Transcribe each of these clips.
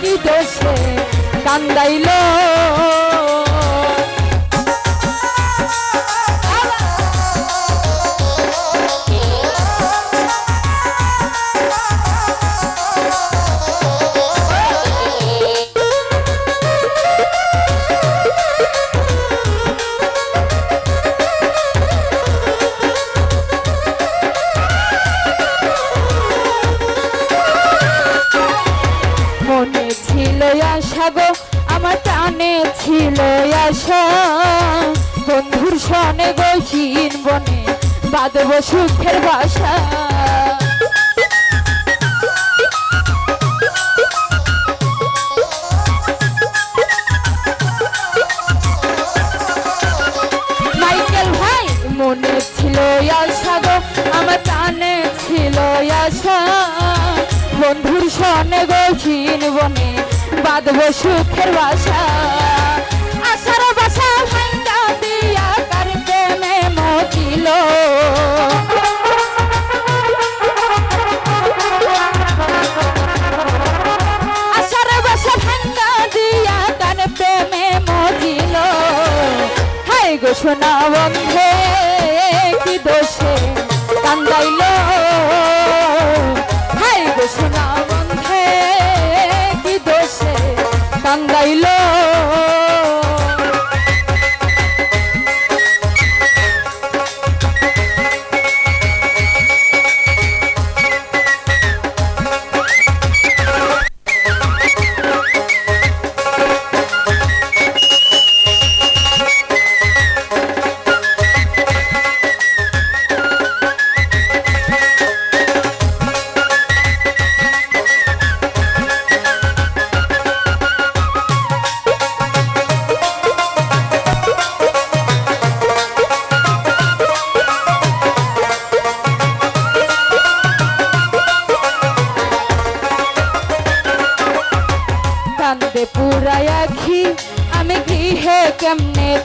কি দোষে কান্দাইলো? বাদব সুখের বাসা। মাইকেল ভাই, মনে ছিল আশা গো, আমার টানে ছিল আশা। বন্ধুর সনে গহীন বনে বাঁধব সুখের বাসা।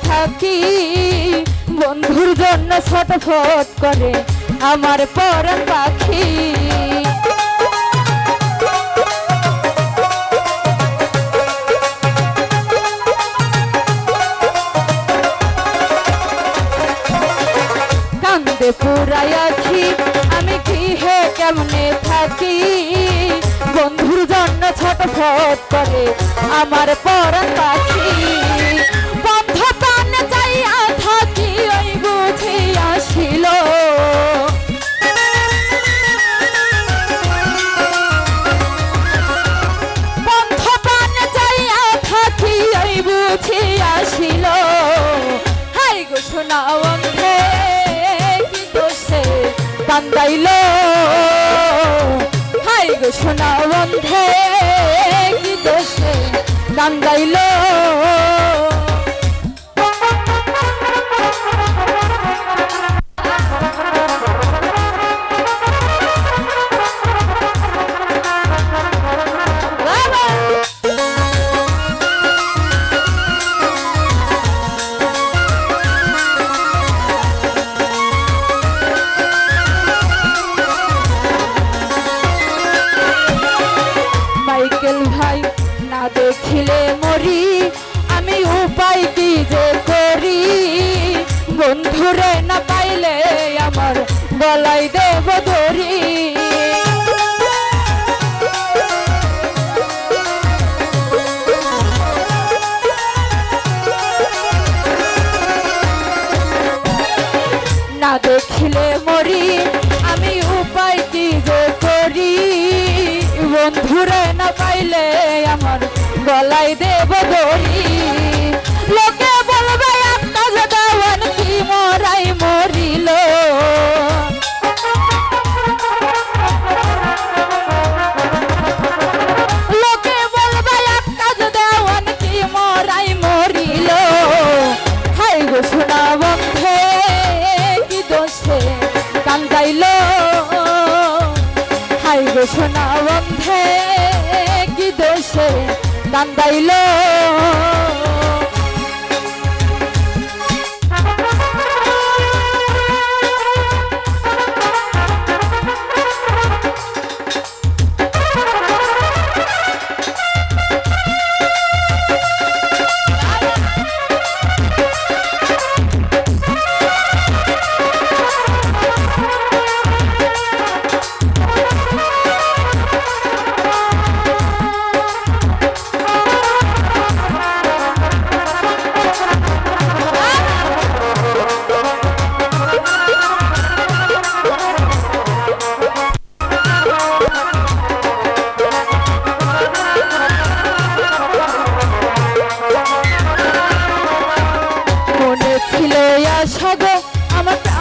থাকি, বন্ধুর জন্য ছটফট করে আমার পাখি। কান্দে পুরাই আখি, আমি কেমনে থাকি? বন্ধুর জন্য ছটফট করে আমার পরাণ পাখি। সোনা বন্ধে কি দোষে কান্দাইল মাইকেল মরি, আমি উপায় কি যে করি? বন্ধুরে না পাইলে আমার গলাই দেব ধরি না দেখিলে মরি, আমি উপায় কি যে করি? বন্ধুরে পাইলে আমার গলায় দেব দড়ি। লোকে বলবে যে দেওয়ান কি মরাই মরিল? লোকে কি মরাই মরিল? হাই কান্দাইল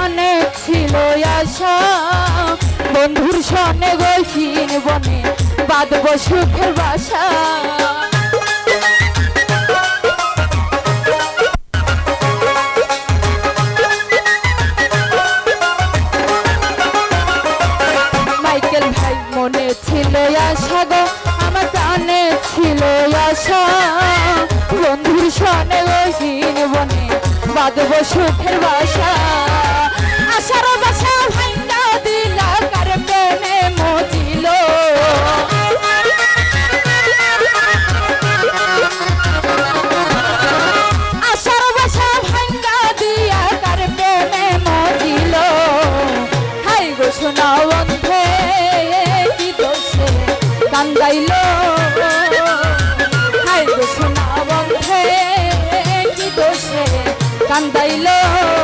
মনে ছিল আশা। বন্ধুর সনে গল্পিন বনে বাদ সুখের বাসা। বাঁধব সুখের বাসা। আশার কান্দাইলো